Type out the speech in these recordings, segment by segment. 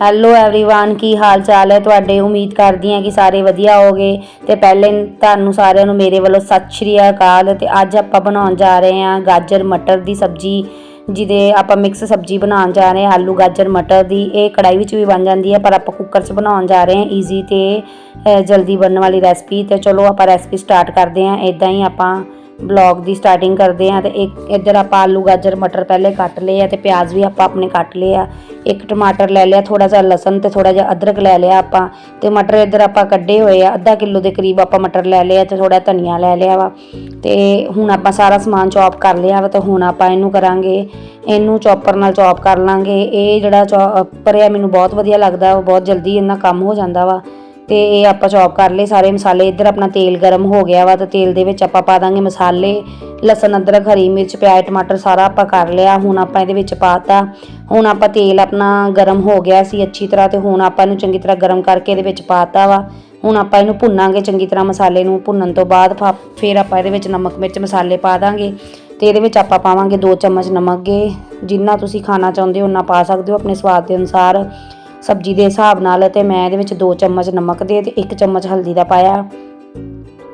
Hello everyone ਕੀ ਹਾਲ ਚਾਲ ਹੈ ਤੁਹਾਡੇ ਉਮੀਦ ਕਰਦੀ ਹਾਂ ਕਿ ਸਾਰੇ ਵਧੀਆ ਹੋਗੇ ਤੇ ਪਹਿਲੇ ਤੁਹਾਨੂੰ ਸਾਰਿਆਂ ਨੂੰ ਮੇਰੇ ਵੱਲੋਂ ਸਤਿ ਸ਼੍ਰੀ ਅਕਾਲ ਤੇ ਅੱਜ ਆਪਾਂ ਬਣਾਉਣ ਜਾ ਰਹੇ ਹਾਂ ਗਾਜਰ ਮਟਰ ਦੀ ਸਬਜ਼ੀ ਜਿਹਦੇ ਆਪਾਂ ਮਿਕਸ ਸਬਜ਼ੀ ਬਣਾਉਣ ਜਾ ਰਹੇ ਹਾਂ ਆਲੂ ਗਾਜਰ ਮਟਰ ਦੀ ਇਹ ਕੜਾਈ ਵਿੱਚ ਵੀ ਬਣ ਜਾਂਦੀ ਹੈ ਪਰ ਆਪਾਂ ਕੁੱਕਰ 'ਚ ਬਣਾਉਣ ਜਾ ਰਹੇ ਹਾਂ ਈਜ਼ੀ ਤੇ ਅ, ਜਲਦੀ ਬਣਨ ਵਾਲੀ ਰੈਸਪੀ ਤੇ ਚਲੋ ਆਪਾਂ ਰੈਸਪੀ ਸਟਾਰਟ ਕਰਦੇ ਹਾਂ ਇਦਾਂ ਹੀ ਆਪਾਂ ਬਲੌਗ ਦੀ ਸਟਾਰਟਿੰਗ ਕਰਦੇ ਹਾਂ ਤੇ ਇੱਕ ਇੱਧਰ ਆਪਾਂ ਆਲੂ, ਗਾਜਰ, ਮਟਰ ਪਹਿਲੇ ਕੱਟ ਲਏ ਆ ਤੇ ਪਿਆਜ਼ ਵੀ ਆਪਾਂ ਆਪਣੇ ਕੱਟ ਲਏ ਆ। ਇੱਕ ਟਮਾਟਰ ਲੈ ਲਿਆ ਥੋੜਾ ਜਿਹਾ ਲਸਣ ਤੇ ਥੋੜਾ ਜਿਹਾ ਅਦਰਕ ਲੈ ਲਿਆ ਆਪਾਂ ਤੇ ਮਟਰ ਇੱਧਰ ਆਪਾਂ ਕੱਢੇ ਹੋਏ ਆ, ਅੱਧਾ ਕਿਲੋ ਦੇ ਕਰੀਬ ਆਪਾਂ ਮਟਰ ਲੈ ਲਿਆ ਤੇ ਥੋੜਾ ਧਨੀਆ ਲੈ ਲਿਆ ਵਾ। ਤੇ ਹੁਣ ਆਪਾਂ ਸਾਰਾ ਸਮਾਨ ਚੌਪ ਕਰ ਲਿਆ ਵਾ ਤੇ ਹੁਣ ਆਪਾਂ ਇਹਨੂੰ ਕਰਾਂਗੇ, ਇਹਨੂੰ ਚੌਪਰ ਨਾਲ ਚੌਪ ਕਰ ਲਾਂਗੇ। ਇਹ ਜਿਹੜਾ ਚੌਪਰ ਆ ਮੈਨੂੰ ਬਹੁਤ ਵਧੀਆ ਲੱਗਦਾ ਵਾ ਬਹੁਤ ਜਲਦੀ ਇਹਨਾਂ ਕੰਮ ਹੋ ਜਾਂਦਾ ਵਾ। ਤੇ ਇਹ ਆਪਾਂ ਚੌਪ ਕਰ ਲਏ ਸਾਰੇ ਮਸਾਲੇ ਇੱਧਰ ਆਪਣਾ ਤੇਲ ਗਰਮ ਹੋ ਗਿਆ ਵਾ ਤੇ ਤੇਲ ਦੇ ਵਿੱਚ ਆਪਾਂ ਪਾ ਦਾਂਗੇ ਮਸਾਲੇ ਲਸਣ ਅਦਰਕ ਹਰੀ ਮਿਰਚ ਪਿਆਜ਼ ਟਮਾਟਰ ਸਾਰਾ ਆਪਾਂ ਕਰ ਲਿਆ ਹੁਣ ਆਪਾਂ ਇਹਦੇ ਵਿੱਚ ਪਾਤਾ ਹੁਣ ਆਪਾਂ ਤੇਲ ਆਪਣਾ ਗਰਮ ਹੋ ਗਿਆ ਸੀ ਅੱਛੀ ਤਰ੍ਹਾਂ ਤੇ ਹੁਣ ਆਪਾਂ ਇਹਨੂੰ ਚੰਗੀ ਤਰ੍ਹਾਂ ਗਰਮ ਕਰਕੇ ਇਹਦੇ ਵਿੱਚ ਪਾਤਾ ਵਾ। ਹੁਣ ਆਪਾਂ ਇਹਨੂੰ ਭੁੰਨਾਂਗੇ ਚੰਗੀ ਤਰ੍ਹਾਂ ਮਸਾਲੇ ਨੂੰ ਭੁੰਨਣ ਤੋਂ ਬਾਅਦ ਫਿਰ ਆਪਾਂ ਇਹਦੇ ਵਿੱਚ ਨਮਕ ਮਿਰਚ ਮਸਾਲੇ ਪਾ ਦਾਂਗੇ। ਤੇ ਇਹਦੇ ਵਿੱਚ ਆਪਾਂ ਪਾਵਾਂਗੇ 2 ਚਮਚ ਨਮਕ ਗੇ ਜਿੰਨਾ ਤੁਸੀਂ ਖਾਣਾ ਚਾਹੁੰਦੇ ਹੋ ਉਨਾ ਪਾ ਸਕਦੇ ਹੋ ਆਪਣੇ ਸਵਾਦ ਦੇ ਅਨੁਸਾਰ। ਸਬਜ਼ੀ ਦੇ ਹਿਸਾਬ ਨਾਲ ਤੇ ਮੈਂ ਇਹਦੇ ਵਿੱਚ 2 ਚਮਚ ਨਮਕ ਦੇ ਤੇ 1 ਚਮਚ ਹਲਦੀ ਦਾ ਪਾਇਆ।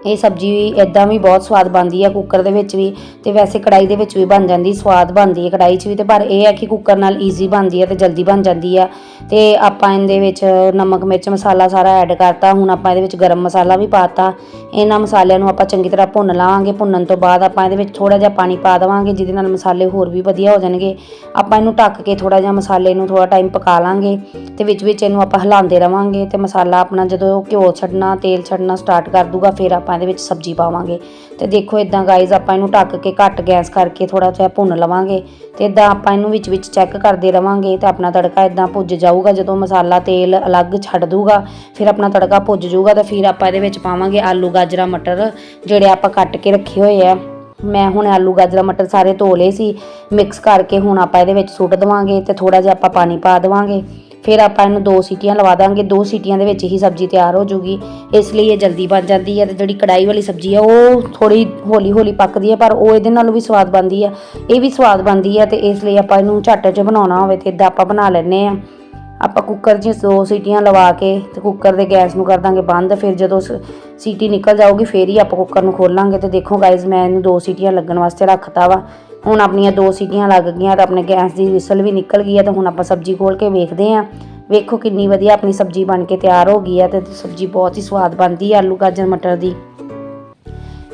ਇਹ ਸਬਜ਼ੀ ਇਦਾਂ ਵੀ ਬਹੁਤ ਸਵਾਦ ਬਣਦੀ ਆ ਕੁੱਕਰ ਦੇ ਵਿੱਚ ਵੀ ਤੇ ਵੈਸੇ ਕੜਾਈ ਦੇ ਵਿੱਚ ਵੀ ਬਣ ਜਾਂਦੀ, ਸਵਾਦ ਬਣਦੀ ਹੈ ਕੜਾਈ 'ਚ ਵੀ ਤੇ ਪਰ ਇਹ ਹੈ ਕਿ ਕੁੱਕਰ ਨਾਲ ਈਜ਼ੀ ਬਣਦੀ ਹੈ ਤੇ ਜਲਦੀ ਬਣ ਜਾਂਦੀ ਆ ਤੇ ਆਪਾਂ ਇਹਦੇ ਵਿੱਚ ਨਮਕ, ਮਿਰਚ, ਮਸਾਲਾ ਸਾਰਾ ਐਡ ਕਰਤਾ, ਹੁਣ ਆਪਾਂ ਇਹਦੇ ਵਿੱਚ ਗਰਮ ਮਸਾਲਾ ਵੀ ਪਾਤਾ। ਇਹਨਾਂ ਮਸਾਲਿਆਂ ਨੂੰ ਆਪਾਂ ਚੰਗੀ ਤਰ੍ਹਾਂ ਭੁੰਨ ਲਾਵਾਂਗੇ ਭੁੰਨਣ ਤੋਂ ਬਾਅਦ ਆਪਾਂ ਇਹਦੇ ਵਿੱਚ ਥੋੜਾ ਜਿਹਾ ਪਾਣੀ ਪਾ ਦੇਵਾਂਗੇ, ਜਿਹਦੇ ਨਾਲ ਮਸਾਲੇ ਹੋਰ ਵੀ ਵਧੀਆ ਹੋ ਜਾਣਗੇ। ਆਪਾਂ ਇਹਨੂੰ ਢੱਕ ਕੇ ਥੋੜਾ ਜਿਹਾ ਮਸਾਲੇ ਨੂੰ ਥੋੜਾ ਟਾਈਮ ਪਕਾ ਲਾਂਗੇ ਤੇ ਵਿੱਚ ਵਿੱਚ ਇਹਨੂੰ ਆਪਾਂ ਹਿਲਾਉਂਦੇ ਰਵਾਂਗੇ ਤੇ ਮਸਾਲਾ ਆਪਣਾ ਜਦੋਂ ਘਿਓ ਛੱਡਣਾ, ਤੇਲ ਛੱਡਣਾ ਸਟਾਰਟ ਕਰ ਦੂਗਾ, ਫਿਰ ਆਪਾਂ ਇਹਦੇ ਵਿੱਚ ਸਬਜ਼ੀ ਪਾਵਾਂਗੇ। ਤੇ ਦੇਖੋ ਇਦਾਂ ਗਾਈਜ਼ ਆਪਾਂ ਇਹਨੂੰ ਢੱਕ ਕੇ ਘੱਟ ਗੈਸ ਕਰਕੇ ਥੋੜਾ ਜਿਹਾ ਭੁੰਨ ਲਵਾਂਗੇ। ਤੇ ਇਦਾਂ ਆਪਾਂ ਇਹਨੂੰ ਵਿੱਚ ਵਿੱਚ ਚੈੱਕ ਕਰਦੇ ਰਵਾਂਗੇ ਤੇ ਆਪਣਾ ਤੜਕਾ ਇਦਾਂ ਭੁੱਜ ਜਾਊਗਾ। ਜਦੋਂ ਮਸਾਲਾ ਤੇਲ ਅਲੱਗ ਛੱਡ ਦੂਗਾ, ਫਿਰ ਆਪਣਾ ਤੜਕਾ ਭੁੱਜ ਜਾਊਗਾ ਤਾਂ ਫਿਰ ਆਪਾਂ ਇਹਦੇ ਵਿੱਚ ਪਾਵਾਂਗੇ ਆਲੂ ਗਾਜਰਾ, ਮਟਰ ਜਿਹੜੇ ਆਪਾਂ ਕੱਟ ਕੇ ਰੱਖੇ ਹੋਏ ਆ। ਮੈਂ ਹੁਣ ਆਲੂ ਗਾਜਰਾ, ਮਟਰ ਸਾਰੇ ਧੋ ਲਏ ਸੀ। ਮਿਕਸ ਕਰਕੇ ਹੁਣ ਆਪਾਂ ਇਹਦੇ ਵਿੱਚ ਸੁੱਟ ਦੇਵਾਂਗੇ ਤੇ ਥੋੜਾ ਜਿਹਾ ਆਪਾਂ ਪਾਣੀ ਪਾ ਦੇਵਾਂਗੇ। ਫਿਰ ਆਪਾਂ ਇਹਨੂੰ ਦੋ ਸੀਟੀਆਂ ਲਵਾ ਦਾਂਗੇ। ਦੋ ਸੀਟੀਆਂ ਦੇ ਵਿੱਚ ਹੀ ਸਬਜ਼ੀ ਤਿਆਰ ਹੋ ਜੂਗੀ। ਇਸ ਲਈ ਇਹ ਜਲਦੀ ਬਣ ਜਾਂਦੀ ਹੈ ਤੇ ਜਿਹੜੀ ਕੜਾਈ ਵਾਲੀ ਸਬਜ਼ੀ ਆ, ਉਹ ਥੋੜੀ ਹੌਲੀ ਹੌਲੀ ਪੱਕਦੀ ਹੈ, ਪਰ ਉਹ ਇਹਦੇ ਨਾਲੋਂ ਵੀ ਸਵਾਦ ਬਣਦੀ ਹੈ ਇਹ ਵੀ ਸਵਾਦ ਬਣਦੀ ਹੈ ਤੇ ਇਸ ਲਈ ਆਪਾਂ ਇਹਨੂੰ ਝੱਟ 'ਚ ਬਣਾਉਣਾ ਹੋਵੇ ਤੇ ਇਦਾਂ ਆਪਾਂ ਬਣਾ ਲੈਨੇ ਆ ਆਪਾਂ ਕੁੱਕਰ 'ਚ ਦੋ ਸੀਟੀਆਂ ਲਵਾ ਕੇ ਤੇ ਕੁੱਕਰ ਦੇ ਗੈਸ ਨੂੰ ਕਰ ਦਾਂਗੇ ਬੰਦ। ਫਿਰ ਜਦੋਂ ਸ- ਸੀਟੀ ਨਿਕਲ ਜਾਊਗੀ, ਫੇਰ ਹੀ ਆਪਾਂ ਕੁੱਕਰ ਨੂੰ ਖੋਲਾਂਗੇ। ਤੇ ਦੇਖੋ ਗਾਇਜ਼ ਮੈਂ ਇਹਨੂੰ ਦੋ ਸੀਟੀਆਂ ਲੱਗਣ ਵਾਸਤੇ ਰੱਖਤਾ ਵਾ। ਹੁਣ ਆਪਣੀਆਂ ਦੋ ਸੀਟੀਆਂ ਲੱਗ ਗਈਆਂ ਤਾਂ ਆਪਣੇ ਗੈਸ ਦੀ ਵਿਸਲ ਵੀ ਨਿਕਲ ਗਈ ਹੈ ਤਾਂ ਹੁਣ ਆਪਾਂ ਸਬਜ਼ੀ ਖੋਲ ਕੇ ਵੇਖਦੇ ਆਂ ਵੇਖੋ ਕਿੰਨੀ ਵਧੀਆ ਆਪਣੀ ਸਬਜ਼ੀ ਬਣ ਕੇ ਤਿਆਰ ਹੋ ਗਈ ਹੈ ਤੇ ਸਬਜ਼ੀ ਬਹੁਤ ਹੀ ਸਵਾਦ ਬਣਦੀ ਹੈ ਆਲੂ, ਗਾਜਰ, ਮਟਰ ਦੀ।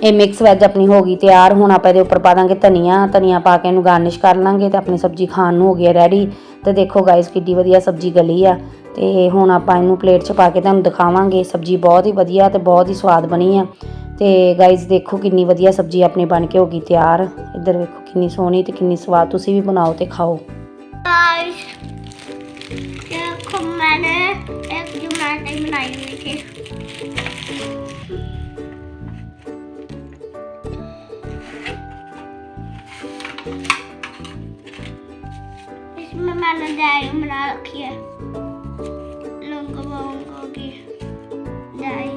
ਇਹ ਮਿਕਸ ਵੈਜ ਆਪਣੀ ਹੋ ਗਈ ਤਿਆਰ। ਹੁਣ ਆਪਾਂ ਇਹਦੇ ਉੱਪਰ ਪਾ ਦਾਂਗੇ ਧਨੀਆ। ਧਨੀਆ ਪਾ ਕੇ ਇਹਨੂੰ ਗਾਰਨਿਸ਼ ਕਰ ਲਾਂਗੇ ਤੇ ਆਪਣੀ ਸਬਜ਼ੀ ਖਾਣ ਨੂੰ ਹੋ ਗਈ ਹੈ ਰੈਡੀ ਤੇ ਦੇਖੋ ਗਾਇਸ ਕਿੱਡੀ ਵਧੀਆ ਸਬਜ਼ੀ ਗਲੀ ਆ। ਤੇ ਹੁਣ ਆਪਾਂ ਇਹਨੂੰ ਪਲੇਟ 'ਚ ਪਾ ਕੇ ਤੁਹਾਨੂੰ ਦਿਖਾਵਾਂਗੇ। ਸਬਜ਼ੀ ਬਹੁਤ ਹੀ ਵਧੀਆ ਤੇ ਬਹੁਤ ਹੀ ਸਵਾਦ ਬਣੀ ਆ। ਤੇ ਗਾਇਸ ਦੇਖੋ ਕਿੰਨੀ ਵਧੀਆ ਸਬਜ਼ੀ ਆਪਣੀ ਬਣ ਕੇ ਹੋ ਗਈ ਤਿਆਰ ਇੱਧਰ ਵੇਖੋ ਕਿੰਨੀ ਸੋਹਣੀ ਤੇ ਕਿੰਨੀ ਸਵਾਦ ਤੁਸੀਂ ਵੀ ਬਣਾਓ ਤੇ ਖਾਓ गाइस देखो मैंने एक जुमेटी बनाई हुई थी इसमें मैंने डायरी बना रखी है लोगों लोगों की डायरी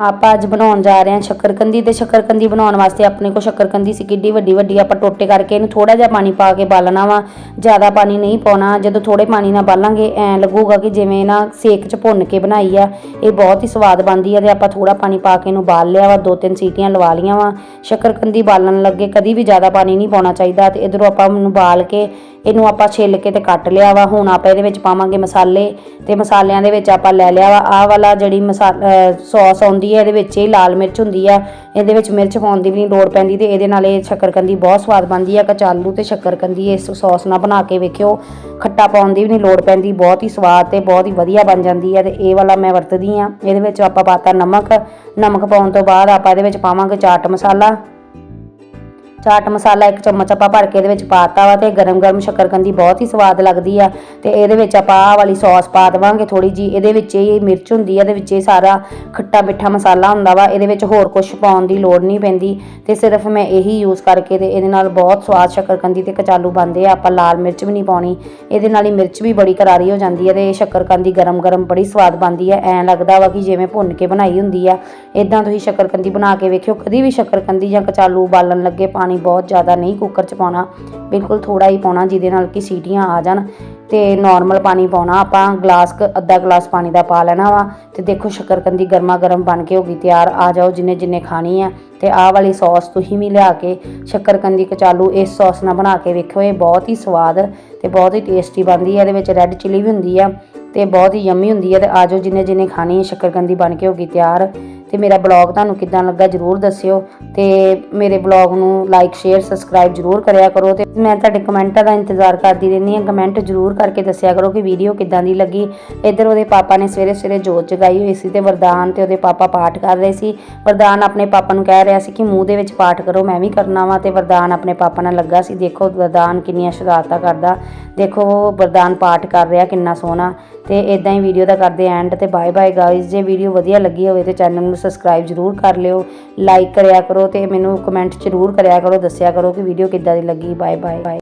ਆਪਾਂ ਅੱਜ ਬਣਾਉਣ ਜਾ ਰਹੇ ਹਾਂ ਸ਼ੱਕਰਕੰਦੀ ਤੇ ਸ਼ੱਕਰਕੰਦੀ ਬਣਾਉਣ ਵਾਸਤੇ ਆਪਣੇ ਕੋਲ ਸ਼ੱਕਰਕੰਦੀ ਸੀ ਕਿੱਡੀ ਵੱਡੀ ਵੱਡੀ ਆਪਾਂ ਟੋਟੇ ਕਰਕੇ ਇਹਨੂੰ ਥੋੜਾ ਜਿਹਾ ਪਾਣੀ ਪਾ ਕੇ ਬਾਲਣਾ ਵਾ, ਜ਼ਿਆਦਾ ਪਾਣੀ ਨਹੀਂ ਪਾਉਣਾ, ਜਦੋਂ ਥੋੜੇ ਪਾਣੀ ਨਾਲ ਬਾਲਾਂਗੇ, ਐ ਲੱਗੂਗਾ ਕਿ ਜਿਵੇਂ ਨਾ ਸੇਕ 'ਚ ਭੁੰਨ ਕੇ ਬਣਾਈ ਆ, ਇਹ ਬਹੁਤ ਹੀ ਸਵਾਦ ਬਣਦੀ ਆ ਤੇ ਆਪਾਂ ਥੋੜਾ ਪਾਣੀ ਪਾ ਕੇ ਇਹਨੂੰ ਬਾਲ ਲਿਆ ਵਾ ਦੋ ਤਿੰਨ ਸੀਟੀਆਂ ਲਵਾ ਲੀਆਂ ਵਾ, ਸ਼ੱਕਰਕੰਦੀ ਬਾਲਣ ਲੱਗੇ ਕਦੀ ਵੀ ਜ਼ਿਆਦਾ ਪਾਣੀ ਨਹੀਂ ਪਾਉਣਾ ਚਾਹੀਦਾ ਤੇ ਇਧਰੋਂ ਆਪਾਂ ਇਹਨੂੰ ਬਾਲ ਕੇ ਇਹਨੂੰ ਆਪਾਂ ਛਿੱਲ ਕੇ ਤੇ ਕੱਟ ਲਿਆ ਵਾ। ਹੁਣ ਆਪਾਂ ਇਹਦੇ ਵਿੱਚ ਪਾਵਾਂਗੇ ਮਸਾਲੇ ਤੇ ਮਸਾਲਿਆਂ ਦੇ ਵਿੱਚ ਆਪਾਂ ਲੈ ਲਿਆ ਵਾ। ਆਹ ਵਾਲਾ ਜਿਹੜੀ ਮਸਾਲਾ ਸੌਸ ਆਉਂਦੀ ਹੈ, ਇਹਦੇ ਵਿੱਚ ਹੀ ਲਾਲ ਮਿਰਚ ਹੁੰਦੀ ਆ। ਇਹਦੇ ਵਿੱਚ ਮਿਰਚ ਪਾਉਣ ਦੀ ਵੀ ਨਹੀਂ ਲੋੜ ਪੈਂਦੀ ਤੇ ਇਹਦੇ ਨਾਲ ਇਹ ਸ਼ੱਕਰਕੰਦੀ ਬਹੁਤ ਸਵਾਦ ਬਣਦੀ ਆ। ਕਚਾਲੂ ਤੇ ਸ਼ੱਕਰਕੰਦੀ ਇਸ ਸੌਸ ਨਾਲ ਬਣਾ ਕੇ ਵੇਖਿਓ। ਖੱਟਾ ਪਾਉਣ ਦੀ ਵੀ ਨਹੀਂ ਲੋੜ ਪੈਂਦੀ, ਬਹੁਤ ਹੀ ਸਵਾਦ ਤੇ ਬਹੁਤ ਹੀ ਵਧੀਆ ਬਣ ਜਾਂਦੀ ਆ ਤੇ ਇਹ ਵਾਲਾ ਮੈਂ ਵਰਤਦੀ ਆ। ਇਹਦੇ ਵਿੱਚ ਆਪਾਂ ਪਾਤਾ ਨਮਕ। ਨਮਕ ਪਾਉਣ ਤੋਂ ਬਾਅਦ ਆਪਾਂ ਇਹਦੇ ਵਿੱਚ ਪਾਵਾਂਗੇ ਚਾਟ ਮਸਾਲਾ। ਚਾਟ ਮਸਾਲਾ ਇੱਕ ਚਮਚ ਆਪਾਂ ਭਰ ਕੇ ਇਹਦੇ ਵਿੱਚ ਪਾਤਾ ਵਾ ਤੇ ਗਰਮ-ਗਰਮ ਸ਼ੱਕਰਕੰਦੀ ਬਹੁਤ ਹੀ ਸਵਾਦ ਲੱਗਦੀ ਆ ਤੇ ਇਹਦੇ ਵਿੱਚ ਆਪਾਂ ਆਹ ਵਾਲੀ ਸੌਸ ਪਾ ਦੇਵਾਂਗੇ ਥੋੜੀ ਜੀ ਇਹਦੇ ਵਿੱਚ ਇਹ ਮਿਰਚ ਹੁੰਦੀ ਆ, ਇਹਦੇ ਵਿੱਚ ਇਹ ਸਾਰਾ ਖੱਟਾ ਮਿੱਠਾ ਮਸਾਲਾ ਹੁੰਦਾ ਵਾ, ਇਹਦੇ ਵਿੱਚ ਹੋਰ ਕੁਝ ਪਾਉਣ ਦੀ ਲੋੜ ਨਹੀਂ ਪੈਂਦੀ। ਤੇ ਸਿਰਫ ਮੈਂ ਇਹੀ ਯੂਜ਼ ਕਰਕੇ ਤੇ ਇਹਦੇ ਨਾਲ ਬਹੁਤ ਸਵਾਦ ਸ਼ੱਕਰਕੰਦੀ ਤੇ ਕਚਾਲੂ ਬਣਦੇ ਆ, ਆਪਾਂ ਲਾਲ ਮਿਰਚ ਵੀ ਨਹੀਂ ਪਾਉਣੀ। ਇਹਦੇ ਨਾਲ ਹੀ ਮਿਰਚ ਵੀ ਬੜੀ ਕਰਾਰੀ ਹੋ ਜਾਂਦੀ ਹੈ ਤੇ ਇਹ ਸ਼ੱਕਰਕੰਦੀ ਗਰਮ-ਗਰਮ ਬੜੀ ਸਵਾਦ ਬਣਦੀ ਹੈ ਐਂ ਲੱਗਦਾ ਵਾ ਕਿ ਜਿਵੇਂ ਭੁੰਨ ਕੇ ਬਣਾਈ ਹੁੰਦੀ ਆ। ਇਦਾਂ ਤੁਸੀਂ ਸ਼ੱਕਰਕੰਦੀ ਬਣਾ ਕੇ ਵੇਖਿਓ, ਕਦੀ ਵੀ ਸ਼ੱਕਰਕੰਦੀ ਜਾਂ ਕਚਾਲੂ ਉਬਾਲਣ ਲੱਗੇ ਪਾਣੀ ਪਾਣੀ ਬਹੁਤ ਜ਼ਿਆਦਾ ਨਹੀਂ ਕੁੱਕਰ 'ਚ ਪਾਉਣਾ, ਬਿਲਕੁਲ ਥੋੜਾ ਹੀ ਪਾਉਣਾ ਜਿਹਦੇ ਨਾਲ ਕਿ ਸੀਟੀਆਂ ਆ ਜਾਣ ਤੇ ਨਾਰਮਲ ਪਾਣੀ ਪਾਉਣਾ, ਆਪਾਂ ਗਲਾਸ ਕੁ ਅੱਧਾ ਗਲਾਸ ਪਾਣੀ ਦਾ ਪਾ ਲੈਣਾ ਵਾ ਤੇ ਦੇਖੋ ਸ਼ੱਕਰਕੰਦੀ ਗਰਮਾ ਗਰਮ ਬਣ ਕੇ ਹੋ ਗਈ ਤਿਆਰ, ਆ ਜਾਓ ਜਿੰਨੇ ਜਿੰਨੇ ਖਾਣੀ ਆ ਤੇ ਆਹ ਵਾਲੀ ਸੌਸ ਤੁਸੀਂ ਵੀ ਲਿਆ ਕੇ ਸ਼ੱਕਰਕੰਦੀ ਕਚਾਲੂ ਇਸ ਸੌਸ ਨਾਲ ਬਣਾ ਕੇ ਵੇਖਿਓ, ਇਹ ਬਹੁਤ ਹੀ ਸਵਾਦ ਤੇ ਬਹੁਤ ਹੀ ਟੇਸਟੀ ਬਣਦੀ ਹੈ ਇਹਦੇ ਵਿੱਚ ਰੈੱਡ ਚਿੱਲੀ ਵੀ ਹੁੰਦੀ ਆ ਤੇ ਬਹੁਤ ਹੀ ਯੰਮੀ ਹੁੰਦੀ ਹੈ ਤੇ ਆਜੋ ਜਿੰਨੇ ਜਿੰਨੇ ਖਾਣੀ ਹੈ ਸ਼ੱਕਰਕੰਦੀ ਬਣ ਕੇ ਹੋ ਗਈ ਤਿਆਰ ਤੇ ਮੇਰਾ ਬਲੌਗ ਤੁਹਾਨੂੰ ਕਿੱਦਾਂ ਲੱਗਾ ਜਰੂਰ ਦੱਸਿਓ ਤੇ ਮੇਰੇ ਬਲੌਗ ਨੂੰ ਲਾਈਕ ਸ਼ੇਅਰ ਸਬਸਕ੍ਰਾਈਬ ਜਰੂਰ ਕਰਿਆ ਕਰੋ ਤੇ ਮੈਂ ਤੁਹਾਡੇ ਕਮੈਂਟਾਂ ਦਾ ਇੰਤਜ਼ਾਰ ਕਰਦੀ ਰਹਿੰਦੀ ਹਾਂ। ਕਮੈਂਟ ਜਰੂਰ ਕਰਕੇ ਦੱਸਿਆ ਕਰੋ ਕਿ ਵੀਡੀਓ ਕਿੱਦਾਂ ਦੀ ਲੱਗੀ। ਇੱਧਰ ਉਹਦੇ ਪਾਪਾ ਨੇ ਸਵੇਰੇ ਸਵੇਰੇ ਜੋਤ ਜਗਾਈ ਹੋਈ ਸੀ ਤੇ ਵਰਦਾਨ ਤੇ ਉਹਦੇ ਪਾਪਾ ਪਾਠ ਕਰ ਰਹੇ ਸੀ। ਵਰਦਾਨ ਆਪਣੇ ਪਾਪਾ ਨੂੰ ਕਹਿ ਰਿਹਾ ਸੀ ਕਿ ਮੂੰਹ ਦੇ ਵਿੱਚ ਪਾਠ ਕਰੋ, ਮੈਂ ਵੀ ਕਰਨਾ ਵਾ ਤੇ ਵਰਦਾਨ ਆਪਣੇ ਪਾਪਾ ਨਾਲ ਲੱਗਾ ਸੀ। ਦੇਖੋ ਵਰਦਾਨ ਕਿੰਨੀਆਂ ਸ਼ਰਾਰਤਾਂ ਕਰਦਾ। ਦੇਖੋ ਉਹ ਵਰਦਾਨ ਪਾਠ ਕਰ ਰਿਹਾ ਕਿੰਨਾ ਸੋਹਣਾ। ਤੇ ਇਦਾਂ ਹੀ ਵੀਡੀਓ ਦਾ ਕਰਦੇ ਐਂਡ ਤੇ ਬਾਏ ਬਾਏ ਗਾਇਜ਼ ਜੇ ਵੀਡੀਓ ਵਧੀਆ ਲੱਗੀ ਹੋਵੇ ਤੇ ਚੈਨਲ ਨੂੰ ਸਬਸਕ੍ਰਾਈਬ ਜਰੂਰ ਕਰ ਲਿਓ। ਲਾਈਕ ਕਰਿਆ ਕਰੋ ਤੇ ਮੈਨੂੰ ਕਮੈਂਟ ਜ਼ਰੂਰ ਕਰਿਆ ਕਰੋ, ਦੱਸਿਆ ਕਰੋ ਕਿ ਵੀਡੀਓ ਕਿੱਦਾਂ ਦੀ ਲੱਗੀ। Bye bye bye